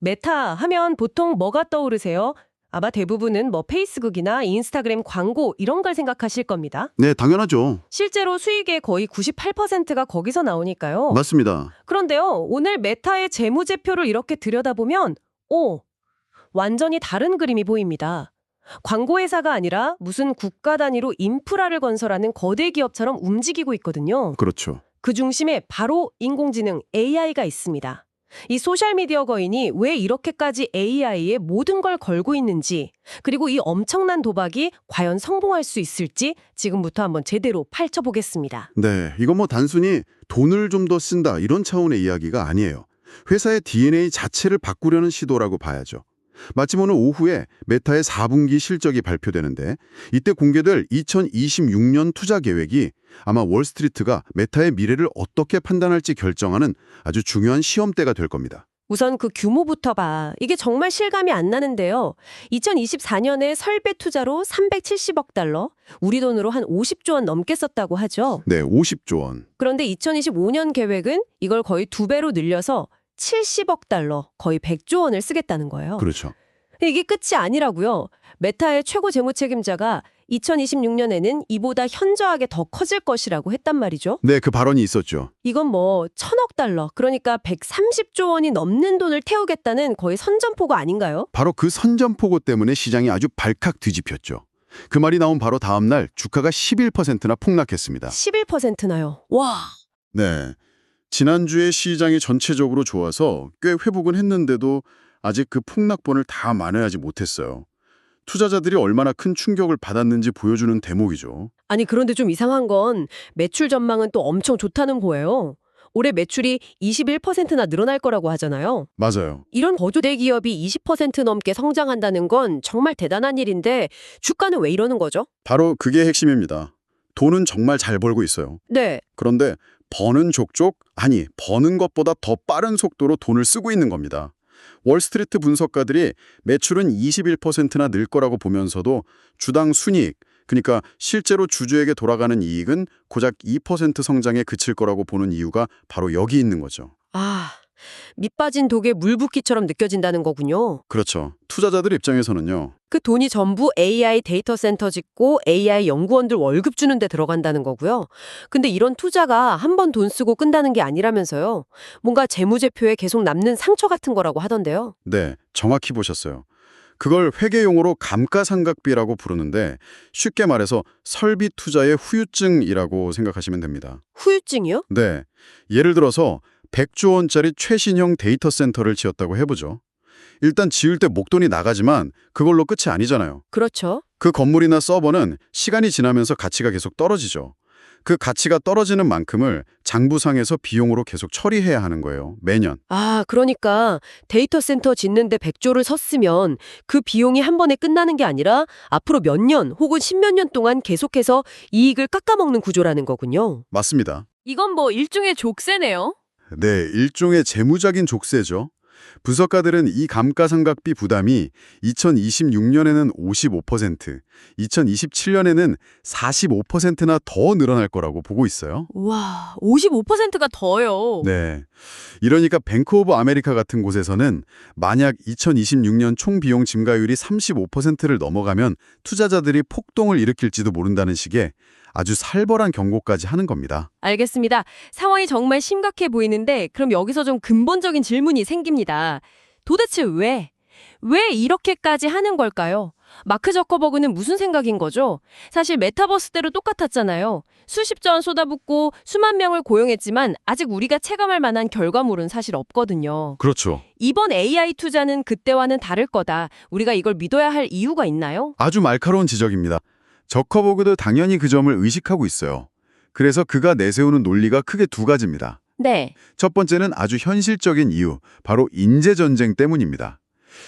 메타 하면 보통 뭐가 떠오르세요? 아마 대부분은 뭐 페이스북이나 인스타그램 광고 이런 걸 생각하실 겁니다. 네, 당연하죠. 실제로 수익의 거의 98%가 거기서 나오니까요. 맞습니다. 그런데요, 오늘 메타의 재무제표를 이렇게 들여다보면, 오, 완전히 다른 그림이 보입니다. 광고회사가 아니라 무슨 국가 단위로 인프라를 건설하는 거대 기업처럼 움직이고 있거든요. 그렇죠. 그 중심에 바로 인공지능 AI가 있습니다. 이 소셜미디어 거인이 왜 이렇게까지 AI에 모든 걸 걸고 있는지, 그리고 이 엄청난 도박이 과연 성공할 수 있을지 지금부터 한번 제대로 파헤쳐보겠습니다. 네, 이건 뭐 단순히 돈을 좀 더 쓴다 이런 차원의 이야기가 아니에요. 회사의 DNA 자체를 바꾸려는 시도라고 봐야죠. 마침 오늘 오후에 메타의 4분기 실적이 발표되는데 이때 공개될 2026년 투자 계획이 아마 월스트리트가 메타의 미래를 어떻게 판단할지 결정하는 아주 중요한 시험대가 될 겁니다. 우선 그 규모부터 봐. 이게 정말 실감이 안 나는데요. 2024년에 설배 투자로 370억 달러, 우리 돈으로 한 50조 원 넘게 썼다고 하죠. 네, 50조 원. 그런데 2025년 계획은 이걸 거의 두 배로 늘려서 70억 달러, 거의 100조 원을 쓰겠다는 거예요. 그렇죠. 이게 끝이 아니라고요. 메타의 최고 재무 책임자가 2026년에는 이보다 현저하게 더 커질 것이라고 했단 말이죠. 네, 그 발언이 있었죠. 이건 뭐 천억 달러, 그러니까 130조 원이 넘는 돈을 태우겠다는 거의 선전포고 아닌가요? 바로 그 선전포고 때문에 시장이 아주 발칵 뒤집혔죠. 그 말이 나온 바로 다음 날 주가가 11%나 폭락했습니다. 11%나요. 와. 네. 지난주에 시장이 전체적으로 좋아서 꽤 회복은 했는데도 아직 그 폭락본을 다 만회하지 못했어요. 투자자들이 얼마나 큰 충격을 받았는지 보여주는 대목이죠. 아니 그런데 좀 이상한 건 매출 전망은 또 엄청 좋다는 거예요. 올해 매출이 21%나 늘어날 거라고 하잖아요. 맞아요. 이런 거조대 기업이 20% 넘게 성장한다는 건 정말 대단한 일인데 주가는 왜 이러는 거죠? 바로 그게 핵심입니다. 돈은 정말 잘 벌고 있어요. 네. 그런데 버는 족족, 아니 버는 것보다 더 빠른 속도로 돈을 쓰고 있는 겁니다. 월스트리트 분석가들이 매출은 21%나 늘 거라고 보면서도 주당 순이익, 그러니까 실제로 주주에게 돌아가는 이익은 고작 2% 성장에 그칠 거라고 보는 이유가 바로 여기 있는 거죠. 아, 밑 빠진 독에 물 붓기처럼 느껴진다는 거군요. 그렇죠. 투자자들 입장에서는요. 그 돈이 전부 AI 데이터 센터 짓고 AI 연구원들 월급 주는 데 들어간다는 거고요. 근데 이런 투자가 한 번 돈 쓰고 끝나는 게 아니라면서요. 뭔가 재무제표에 계속 남는 상처 같은 거라고 하던데요. 네, 정확히 보셨어요. 그걸 회계용어로 감가상각비라고 부르는데 쉽게 말해서 설비 투자의 후유증이라고 생각하시면 됩니다. 후유증이요? 네, 예를 들어서 100조 원짜리 최신형 데이터 센터를 지었다고 해보죠. 일단 지을 때 목돈이 나가지만 그걸로 끝이 아니잖아요. 그렇죠. 그 건물이나 서버는 시간이 지나면서 가치가 계속 떨어지죠. 그 가치가 떨어지는 만큼을 장부상에서 비용으로 계속 처리해야 하는 거예요. 매년. 아, 그러니까 데이터 센터 짓는데 100조를 섰으면 그 비용이 한 번에 끝나는 게 아니라 앞으로 몇 년 혹은 십몇 년 동안 계속해서 이익을 깎아먹는 구조라는 거군요. 맞습니다. 이건 뭐 일종의 족쇄네요. 네, 일종의 재무적인 족쇄죠. 분석가들은 이 감가상각비 부담이 2026년에는 55%, 2027년에는 45%나 더 늘어날 거라고 보고 있어요. 와, 55%가 더요. 네. 이러니까 뱅크 오브 아메리카 같은 곳에서는 만약 2026년 총 비용 증가율이 35%를 넘어가면 투자자들이 폭동을 일으킬지도 모른다는 식의 아주 살벌한 경고까지 하는 겁니다. 알겠습니다. 상황이 정말 심각해 보이는데 그럼 여기서 좀 근본적인 질문이 생깁니다. 도대체 왜? 왜 이렇게까지 하는 걸까요? 마크 저커버그는 무슨 생각인 거죠? 사실 메타버스대로 똑같았잖아요. 수십조 원 쏟아붓고 수만 명을 고용했지만 아직 우리가 체감할 만한 결과물은 사실 없거든요. 그렇죠. 이번 AI 투자는 그때와는 다를 거다. 우리가 이걸 믿어야 할 이유가 있나요? 아주 말카로운 지적입니다. 저커버그도 당연히 그 점을 의식하고 있어요. 그래서 그가 내세우는 논리가 크게 두 가지입니다. 네. 첫 번째는 아주 현실적인 이유, 바로 인재 전쟁 때문입니다.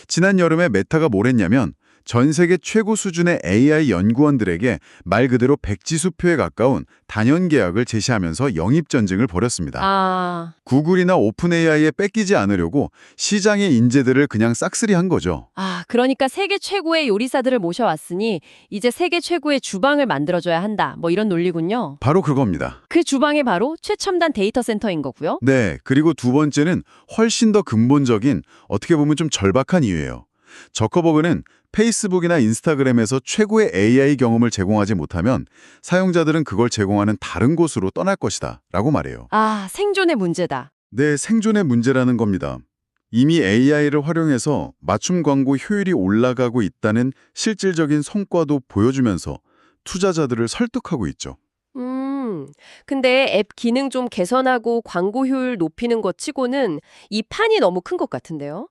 지난 여름에 메타가 뭘 했냐면 전 세계 최고 수준의 AI 연구원들에게 말 그대로 백지수표에 가까운 단연 계약을 제시하면서 영입 전쟁을 벌였습니다. 아, 구글이나 오픈 AI에 뺏기지 않으려고 시장의 인재들을 그냥 싹쓸이 한 거죠. 아, 그러니까 세계 최고의 요리사들을 모셔왔으니 이제 세계 최고의 주방을 만들어줘야 한다. 뭐 이런 논리군요. 바로 그겁니다. 그 주방이 바로 최첨단 데이터 센터인 거고요. 네, 그리고 두 번째는 훨씬 더 근본적인 어떻게 보면 좀 절박한 이유예요. 저커버그는 페이스북이나 인스타그램에서 최고의 AI 경험을 제공하지 못하면 사용자들은 그걸 제공하는 다른 곳으로 떠날 것이다 라고 말해요. 아, 생존의 문제다. 네, 생존의 문제라는 겁니다. 이미 AI를 활용해서 맞춤 광고 효율이 올라가고 있다는 실질적인 성과도 보여주면서 투자자들을 설득하고 있죠. 음, 근데 앱 기능 좀 개선하고 광고 효율 높이는 것 치고는 이 판이 너무 큰 것 같은데요.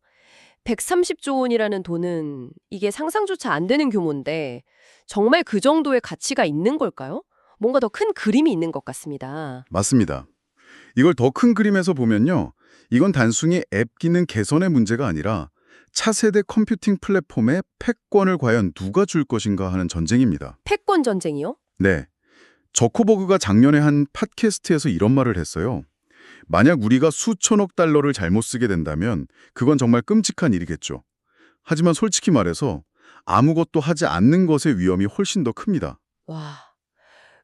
130조 원이라는 돈은 이게 상상조차 안 되는 규모인데 정말 그 정도의 가치가 있는 걸까요? 뭔가 더 큰 그림이 있는 것 같습니다. 맞습니다. 이걸 더 큰 그림에서 보면요. 이건 단순히 앱 기능 개선의 문제가 아니라 차세대 컴퓨팅 플랫폼의 패권을 과연 누가 줄 것인가 하는 전쟁입니다. 패권 전쟁이요? 네. 저코버그가 작년에 한 팟캐스트에서 이런 말을 했어요. 만약 우리가 수천억 달러를 잘못 쓰게 된다면 그건 정말 끔찍한 일이겠죠. 하지만 솔직히 말해서 아무것도 하지 않는 것의 위험이 훨씬 더 큽니다. 와,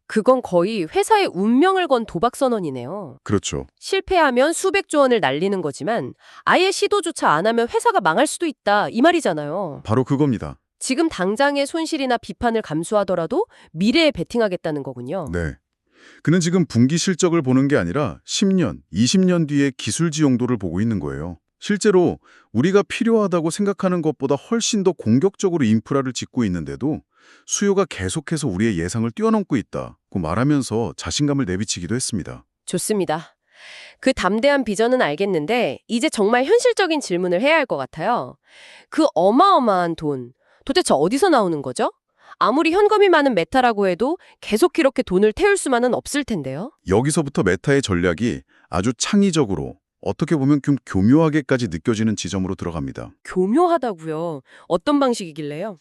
그건 거의 회사의 운명을 건 도박 선언이네요. 그렇죠. 실패하면 수백조 원을 날리는 거지만 아예 시도조차 안 하면 회사가 망할 수도 있다 이 말이잖아요. 바로 그겁니다. 지금 당장의 손실이나 비판을 감수하더라도 미래에 베팅하겠다는 거군요. 네. 그는 지금 분기 실적을 보는 게 아니라 10년, 20년 뒤의 기술 지용도를 보고 있는 거예요. 실제로 우리가 필요하다고 생각하는 것보다 훨씬 더 공격적으로 인프라를 짓고 있는데도 수요가 계속해서 우리의 예상을 뛰어넘고 있다고 말하면서 자신감을 내비치기도 했습니다. 좋습니다. 그 담대한 비전은 알겠는데 이제 정말 현실적인 질문을 해야 할 것 같아요. 그 어마어마한 돈 도대체 어디서 나오는 거죠? 아무리 현금이 많은 메타라고 해도 계속 이렇게 돈을 태울 수만은 없을 텐데요. 여기서부터 메타의 전략이 아주 창의적으로 어떻게 보면 좀 교묘하게까지 느껴지는 지점으로 들어갑니다. 교묘하다고요. 어떤 방식이길래요?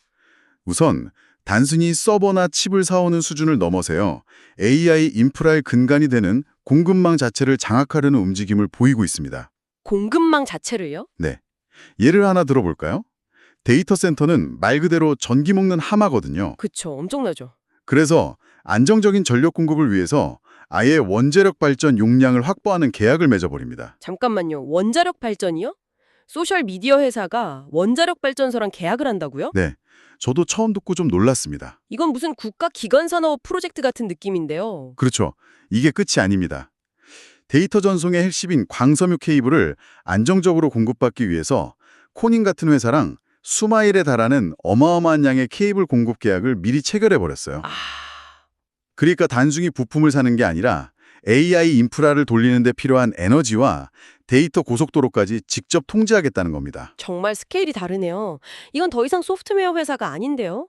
우선 단순히 서버나 칩을 사오는 수준을 넘어서요. AI 인프라의 근간이 되는 공급망 자체를 장악하려는 움직임을 보이고 있습니다. 공급망 자체를요? 예를 하나 들어볼까요? 데이터 센터는 말 그대로 전기 먹는 하마거든요. 그쵸, 엄청나죠. 그래서 안정적인 전력 공급을 위해서 아예 원자력 발전 용량을 확보하는 계약을 맺어버립니다. 잠깐만요. 원자력 발전이요? 소셜 미디어 회사가 원자력 발전소랑 계약을 한다고요? 네, 저도 처음 듣고 좀 놀랐습니다. 이건 무슨 국가 기관 산업 프로젝트 같은 느낌인데요. 그렇죠. 이게 끝이 아닙니다. 데이터 전송의 핵심인 광섬유 케이블을 안정적으로 공급받기 위해서 코닌 같은 회사랑 수마일에 달하는 어마어마한 양의 케이블 공급 계약을 미리 체결해 버렸어요. 아, 그러니까 단순히 부품을 사는 게 아니라 AI 인프라를 돌리는 데 필요한 에너지와 데이터 고속도로까지 직접 통제하겠다는 겁니다. 정말 스케일이 다르네요. 이건 더 이상 소프트웨어 회사가 아닌데요.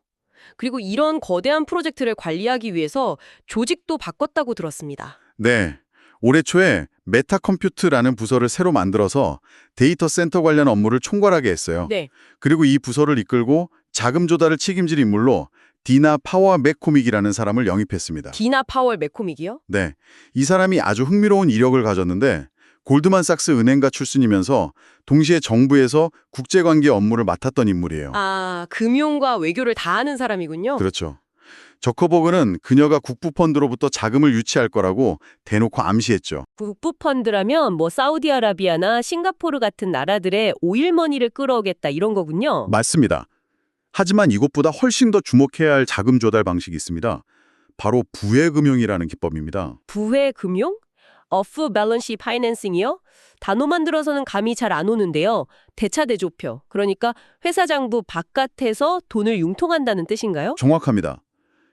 그리고 이런 거대한 프로젝트를 관리하기 위해서 조직도 바꿨다고 들었습니다. 네. 올해 초에 메타컴퓨트라는 부서를 새로 만들어서 데이터 센터 관련 업무를 총괄하게 했어요. 네. 그리고 이 부서를 이끌고 자금 조달을 책임질 인물로 디나 파워 맥코믹이라는 사람을 영입했습니다. 디나 파월 매코믹이요? 네. 이 사람이 아주 흥미로운 이력을 가졌는데 골드만삭스 은행가 출신이면서 동시에 정부에서 국제관계 업무를 맡았던 인물이에요. 아, 금융과 외교를 다 하는 사람이군요. 그렇죠. 저커버그는 그녀가 국부펀드로부터 자금을 유치할 거라고 대놓고 암시했죠. 국부펀드라면 뭐 사우디아라비아나 싱가포르 같은 나라들의 오일머니를 끌어오겠다 이런 거군요. 맞습니다. 하지만 이것보다 훨씬 더 주목해야 할 자금 조달 방식이 있습니다. 바로 부해금융이라는 기법입니다. 부회 금융? 어프 밸런시 파이낸싱이요? 단어만 들어서는 감이 잘 안 오는데요. 대차대조표. 그러니까 회사 장부 바깥에서 돈을 융통한다는 뜻인가요? 정확합니다.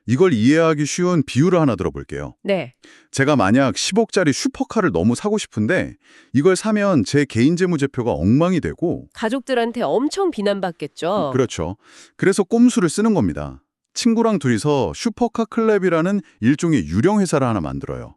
이걸 이해하기 쉬운 비유를 하나 들어볼게요. 네. 제가 만약 10억짜리 슈퍼카를 너무 사고 싶은데 이걸 사면 제 개인 재무제표가 엉망이 되고 가족들한테 엄청 비난받겠죠. 그렇죠. 그래서 꼼수를 쓰는 겁니다. 친구랑 둘이서 슈퍼카 클럽이라는 일종의 유령 회사를 하나 만들어요.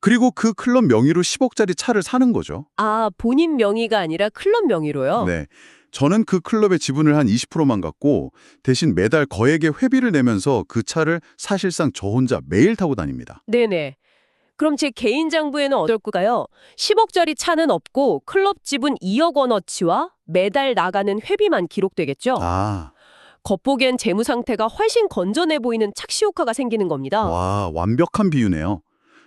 그리고 그 클럽 명의로 10억짜리 차를 사는 거죠. 아, 본인 명의가 아니라 클럽 명의로요? 네. 저는 그 클럽의 지분을 한 20%만 갖고 대신 매달 거액의 회비를 내면서 그 차를 사실상 저 혼자 매일 타고 다닙니다. 네네. 그럼 제 개인 장부에는 어떨까요? 10억짜리 차는 없고 클럽 지분 2억 원어치와 매달 나가는 회비만 기록되겠죠? 아, 겉보기엔 재무 상태가 훨씬 건전해 보이는 착시 효과가 생기는 겁니다. 와, 완벽한 비유네요.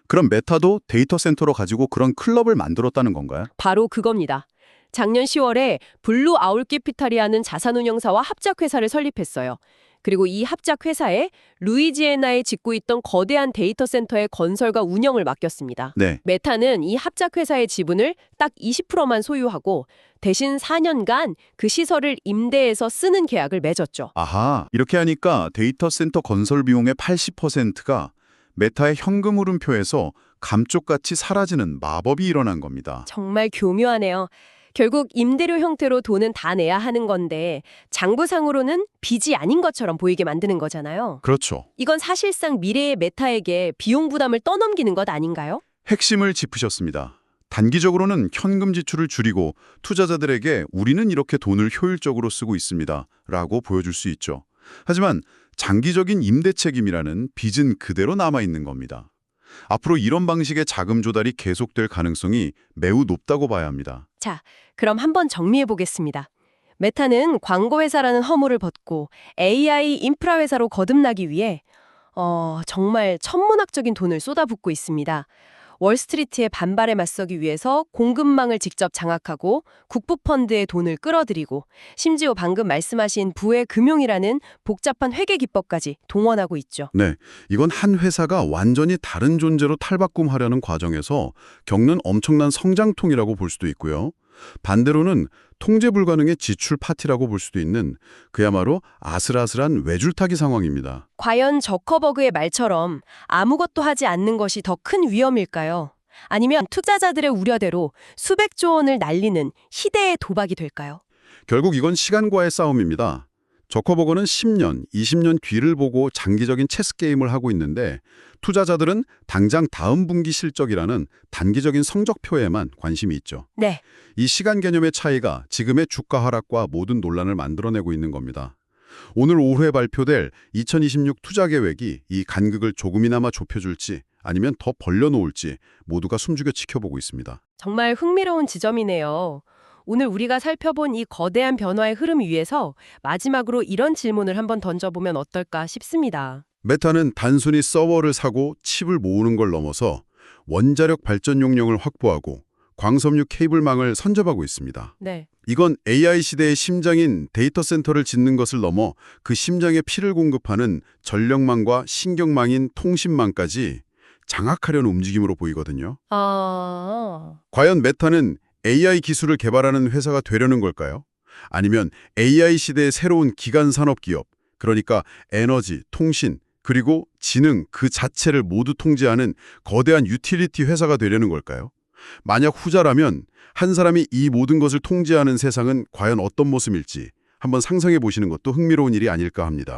그럼 메타도 데이터 센터로 가지고 그런 클럽을 만들었다는 건가요? 바로 그겁니다. 작년 10월에 블루 아울 캐피탈이라는 자산운용사와 합작회사를 설립했어요. 그리고 이 합작회사에 루이지애나에 짓고 있던 거대한 데이터 센터의 건설과 운영을 맡겼습니다. 네. 메타는 이 합작회사의 지분을 딱 20%만 소유하고 대신 4년간 그 시설을 임대해서 쓰는 계약을 맺었죠. 아하, 이렇게 하니까 데이터 센터 건설 비용의 80%가 메타의 현금 흐름표에서 감쪽같이 사라지는 마법이 일어난 겁니다. 정말 교묘하네요. 결국 임대료 형태로 돈은 다 내야 하는 건데 장부상으로는 빚이 아닌 것처럼 보이게 만드는 거잖아요. 그렇죠. 이건 사실상 미래의 메타에게 비용 부담을 떠넘기는 것 아닌가요? 핵심을 짚으셨습니다. 단기적으로는 현금 지출을 줄이고 투자자들에게 우리는 이렇게 돈을 효율적으로 쓰고 있습니다. 라고 보여줄 수 있죠. 하지만 장기적인 임대 책임이라는 빚은 그대로 남아있는 겁니다. 앞으로 이런 방식의 자금 조달이 계속될 가능성이 매우 높다고 봐야 합니다. 자, 그럼 한번 정리해 보겠습니다. 메타는 광고 회사라는 허물을 벗고 AI 인프라 회사로 거듭나기 위해 어, 정말 천문학적인 돈을 쏟아붓고 있습니다. 월스트리트의 반발에 맞서기 위해서 공급망을 직접 장악하고 국부 펀드의 돈을 끌어들이고 심지어 방금 말씀하신 부의 금융이라는 복잡한 회계 기법까지 동원하고 있죠. 네, 이건 한 회사가 완전히 다른 존재로 탈바꿈하려는 과정에서 겪는 엄청난 성장통이라고 볼 수도 있고요. 반대로는 통제 불가능의 지출 파티라고 볼 수도 있는 그야말로 아슬아슬한 외줄타기 상황입니다. 과연 저커버그의 말처럼 아무것도 하지 않는 것이 더 큰 위험일까요? 아니면 투자자들의 우려대로 수백조 원을 날리는 희대의 도박이 될까요? 결국 이건 시간과의 싸움입니다. 저커버거는 10년, 20년 뒤를 보고 장기적인 체스 게임을 하고 있는데 투자자들은 당장 다음 분기 실적이라는 단기적인 성적표에만 관심이 있죠. 네, 이 시간 개념의 차이가 지금의 주가 하락과 모든 논란을 만들어내고 있는 겁니다. 오늘 오후에 발표될 2026 투자 계획이 이 간극을 조금이나마 좁혀줄지 아니면 더 벌려놓을지 모두가 숨죽여 지켜보고 있습니다. 정말 흥미로운 지점이네요. 오늘 우리가 살펴본 이 거대한 변화의 흐름 위에서 마지막으로 이런 질문을 한번 던져보면 어떨까 싶습니다. 메타는 단순히 서버를 사고 칩을 모으는 걸 넘어서 원자력 발전 용량을 확보하고 광섬유 케이블망을 선접하고 있습니다. 네, 이건 AI 시대의 심장인 데이터 센터를 짓는 것을 넘어 그 심장에 피를 공급하는 전력망과 신경망인 통신망까지 장악하려는 움직임으로 보이거든요. 아, 과연 메타는 AI 기술을 개발하는 회사가 되려는 걸까요? 아니면 AI 시대의 새로운 기간 산업 기업, 그러니까 에너지, 통신, 그리고 지능 그 자체를 모두 통제하는 거대한 유틸리티 회사가 되려는 걸까요? 만약 후자라면 한 사람이 이 모든 것을 통제하는 세상은 과연 어떤 모습일지 한번 상상해 보시는 것도 흥미로운 일이 아닐까 합니다.